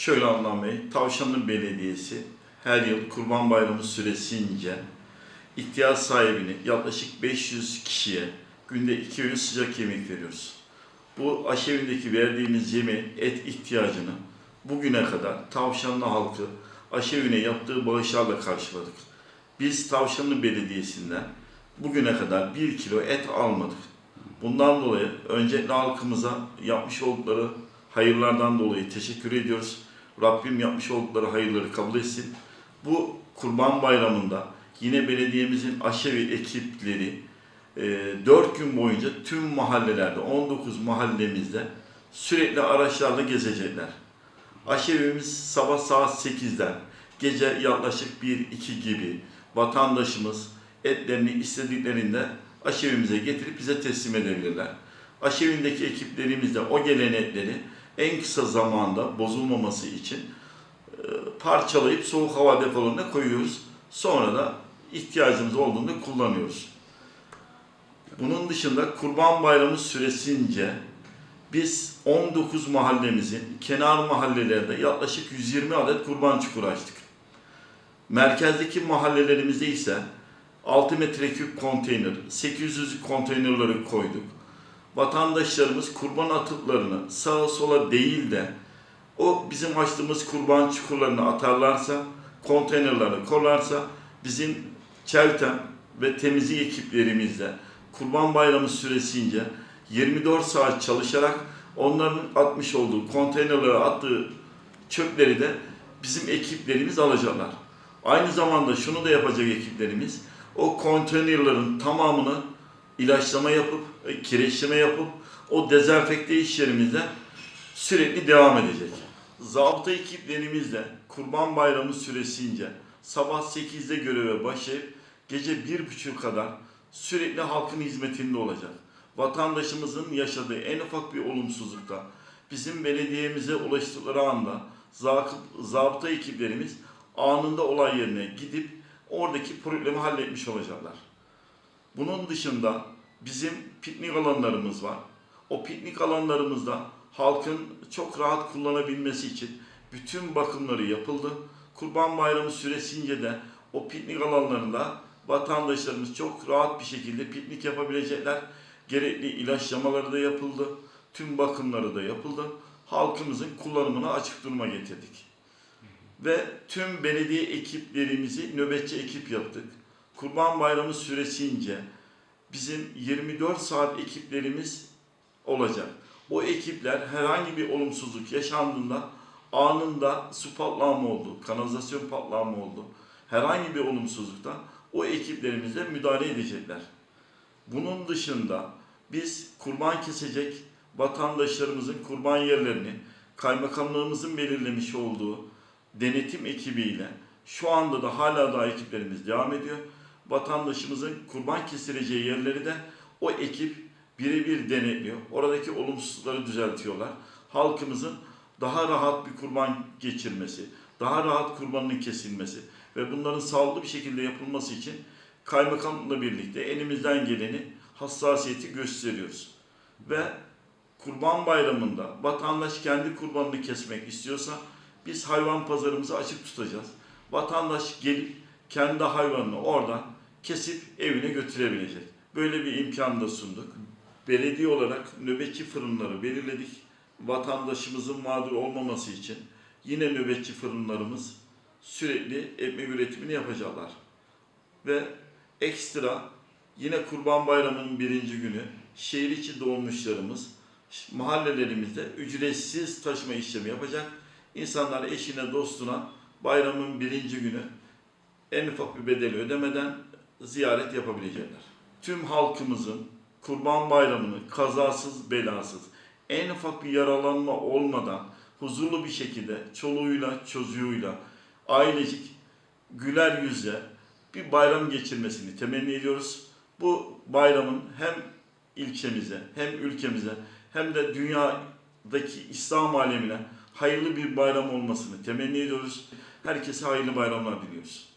Şöyle Adnan Bey, Tavşanlı Belediyesi her yıl Kurban Bayramı süresince ihtiyaç sahibini yaklaşık 500 kişiye günde 2 öğün sıcak yemek veriyoruz. Bu aşevindeki verdiğimiz yemeğin et ihtiyacını bugüne kadar Tavşanlı halkı aşevine yaptığı bağışlarla karşıladık. Biz Tavşanlı Belediyesi'nden bugüne kadar 1 kilo et almadık. Bundan dolayı öncelikle halkımıza yapmış oldukları hayırlardan dolayı teşekkür ediyoruz. Rabbim yapmış oldukları hayırları kabul etsin. Bu Kurban Bayramı'nda yine belediyemizin aşevi ekipleri 4 gün boyunca tüm mahallelerde, 19 mahallemizde sürekli araçlarla gezecekler. Aşevimiz sabah saat 8'den gece yaklaşık 1-2 gibi vatandaşımız etlerini istediklerinde aşevimize getirip bize teslim edebilirler. Aşevindeki ekiplerimiz de o gelen etleri en kısa zamanda bozulmaması için e, parçalayıp soğuk hava depolarına koyuyoruz. Sonra da ihtiyacımız olduğunda kullanıyoruz. Bunun dışında Kurban Bayramı süresince biz 19 mahallemizin kenar mahallelerde yaklaşık 120 adet kurban çukuru açtık. Merkezdeki mahallelerimizde ise 6 metreküp konteyner, 800 konteynerları koyduk. Vatandaşlarımız kurban atıklarını sağa sola değil de o bizim açtığımız kurban çukurlarını atarlarsa, konteynerlarını kolarsa bizim çeltem ve temizlik ekiplerimizle Kurban Bayramı süresince 24 saat çalışarak onların atmış olduğu konteynerlere attığı çöpleri de bizim ekiplerimiz alacaklar. Aynı zamanda şunu da yapacak ekiplerimiz o konteynerlerin tamamını ilaçlama yapıp, e, kireçleme yapıp o dezenfekte işlerimizde sürekli devam edecek. Zabıta ekiplerimizle Kurban Bayramı süresince sabah 8'de göreve başlayıp gece 1.30 kadar sürekli halkın hizmetinde olacak. Vatandaşımızın yaşadığı en ufak bir olumsuzlukta bizim belediyemize ulaştıkları anda zabıta ekiplerimiz anında olay yerine gidip oradaki problemi halletmiş olacaklar. Bunun dışında bizim piknik alanlarımız var. O piknik alanlarımızda halkın çok rahat kullanabilmesi için bütün bakımları yapıldı. Kurban Bayramı süresince de o piknik alanlarında vatandaşlarımız çok rahat bir şekilde piknik yapabilecekler. Gerekli ilaçlamaları da yapıldı. Tüm bakımları da yapıldı. Halkımızın kullanımına açık duruma getirdik ve tüm belediye ekiplerimizi nöbetçi ekip yaptık. Kurban Bayramı süresince bizim 24 saat ekiplerimiz olacak. O ekipler herhangi bir olumsuzluk yaşandığında anında su patlama oldu, kanalizasyon patlama oldu. Herhangi bir olumsuzlukta o ekiplerimizle müdahale edecekler. Bunun dışında biz kurban kesecek vatandaşlarımızın kurban yerlerini kaymakamlığımızın belirlemiş olduğu denetim ekibiyle şu anda da hala da ekiplerimiz devam ediyor. Vatandaşımızın kurban kesileceği yerleri de o ekip birebir denetliyor. Oradaki olumsuzlukları düzeltiyorlar. Halkımızın daha rahat bir kurban geçirmesi, daha rahat kurbanının kesilmesi ve bunların sağlıklı bir şekilde yapılması için kaymakamla birlikte elimizden geleni hassasiyeti gösteriyoruz. Ve Kurban Bayramı'nda vatandaş kendi kurbanını kesmek istiyorsa biz hayvan pazarımızı açık tutacağız. Vatandaş gelip kendi hayvanını oradan kesip evine götürebilecek. Böyle bir imkan da sunduk. Belediye olarak nöbetçi fırınları belirledik. Vatandaşımızın mağdur olmaması için yine nöbetçi fırınlarımız sürekli ekmek üretimini yapacaklar. Ve ekstra yine Kurban Bayramı'nın birinci günü şehir içi dolmuşlarımız mahallelerimizde ücretsiz taşıma işlemi yapacak. İnsanlar eşine, dostuna bayramın birinci günü en ufak bir bedeli ödemeden ziyaret yapabilecekler. Tüm halkımızın Kurban Bayramı'nı kazasız belasız, en ufak bir yaralanma olmadan huzurlu bir şekilde çoluğuyla, çocuğuyla, ailecik güler yüzle bir bayram geçirmesini temenni ediyoruz. Bu bayramın hem ilçemize, hem ülkemize, hem de dünyadaki İslam alemine hayırlı bir bayram olmasını temenni ediyoruz. Herkese hayırlı bayramlar diliyoruz.